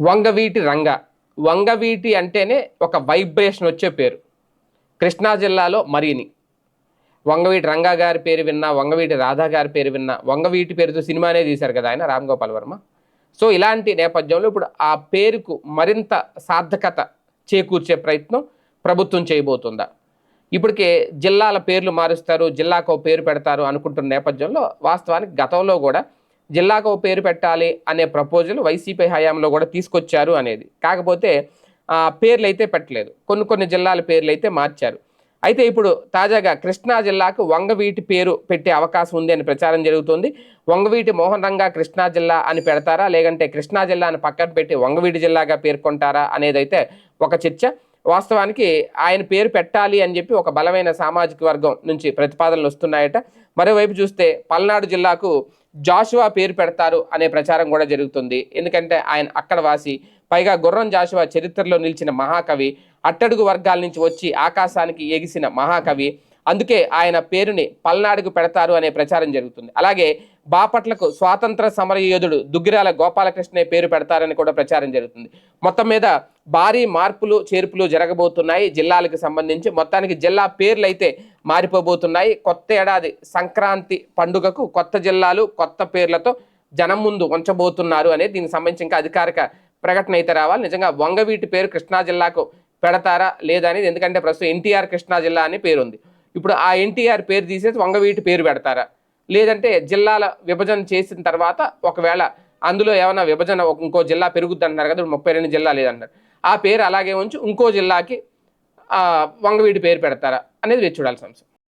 వంగవీటి రంగ. వంగవీటి అంటేనే ఒక వైబ్రేషన్ వచ్చే పేరు. కృష్ణా జిల్లాలో మరిని. వంగవీటి రంగా గారి పేరు విన్నా వంగవీటి రాధా గారి పేరు విన్నా వంగవీటి పేరుతో సినిమానే తీశారు కదా ఆయన రామ్ గోపాల్ వర్మ. సో ఇలాంటి నేపథ్యంలో ఇప్పుడు ఆ పేరుకు మరింత సార్థకత చేకూర్చే ప్రయత్నం ప్రభుత్వం చేయబోతుందా? ఇప్పటికే జిల్లాల పేర్లు మారుస్తారు జిల్లాకు పేరు పెడతారు అనుకుంటున్న నేపథ్యంలో వాస్తవానికి గతంలో కూడా జిల్లాకు ఓ పేరు పెట్టాలి అనే ప్రపోజల్ వైసీపీ హయాంలో కూడా తీసుకొచ్చారు అనేది. కాకపోతే పేర్లు అయితే పెట్టలేదు. కొన్ని కొన్ని జిల్లాల పేర్లు అయితే మార్చారు. అయితే ఇప్పుడు తాజాగా కృష్ణా జిల్లాకు వంగవీటి పేరు పెట్టే అవకాశం ఉంది అని ప్రచారం జరుగుతుంది. వంగవీటి మోహన్ రంగా కృష్ణా జిల్లా అని పెడతారా? లేదంటే కృష్ణా జిల్లాను పక్కన పెట్టి వంగవీటి జిల్లాగా పేర్కొంటారా? అనేది అయితే ఒక చర్చ. వాస్తవానికి ఆయన పేరు పెట్టాలి అని చెప్పి ఒక బలమైన సామాజిక వర్గం నుంచి ప్రతిపాదనలు వస్తున్నాయట. మరోవైపు చూస్తే పల్నాడు జిల్లాకు జాషువా పేరు పెడతారు అనే ప్రచారం కూడా జరుగుతుంది. ఎందుకంటే ఆయన అక్కడ వాసి పైగా గుర్రం జాషువా చరిత్రలో నిలిచిన మహాకవి అట్టడుగు వర్గాల నుంచి వచ్చి ఆకాశానికి ఎగిసిన మహాకవి అందుకే ఆయన పేరుని పల్నాడుకు పెడతారు అనే ప్రచారం జరుగుతుంది. అలాగే బాపట్లకు స్వాతంత్ర సమరయోధుడు దుగ్గిరాల గోపాలకృష్ణే పేరు పెడతారని కూడా ప్రచారం జరుగుతుంది. మొత్తం మీద భారీ మార్పులు చేర్పులు జరగబోతున్నాయి. జిల్లాలకు సంబంధించి మొత్తానికి జిల్లా పేర్లు అయితే మారిపోబోతున్నాయి. కొత్త ఏడాది సంక్రాంతి పండుగకు కొత్త జిల్లాలు కొత్త పేర్లతో జనం ముందు ఉంచబోతున్నారు అనేది దీనికి సంబంధించి ఇంకా అధికారిక ప్రకటన అయితే రావాలి. నిజంగా వంగవీటి పేరు కృష్ణా జిల్లాకు పెడతారా లేదా అనేది? ఎందుకంటే ప్రస్తుతం ఎన్టీఆర్ కృష్ణా జిల్లా అని పేరు ఉంది ఇప్పుడు ఆ ఎన్టీఆర్ పేరు తీసేసి వంగవీటి పేరు పెడతారా? లేదంటే జిల్లాల విభజన చేసిన తర్వాత ఒకవేళ అందులో ఏమైనా విభజన ఇంకో జిల్లా పెరుగుద్ది అంటున్నారు కదా ముప్పై రెండు జిల్లా లేదన్నారు. ఆ పేరు అలాగే ఉంచి ఇంకో జిల్లాకి వంగవీటి పేరు పెడతారా అనేది వేచి చూడాల్సిన అంశం.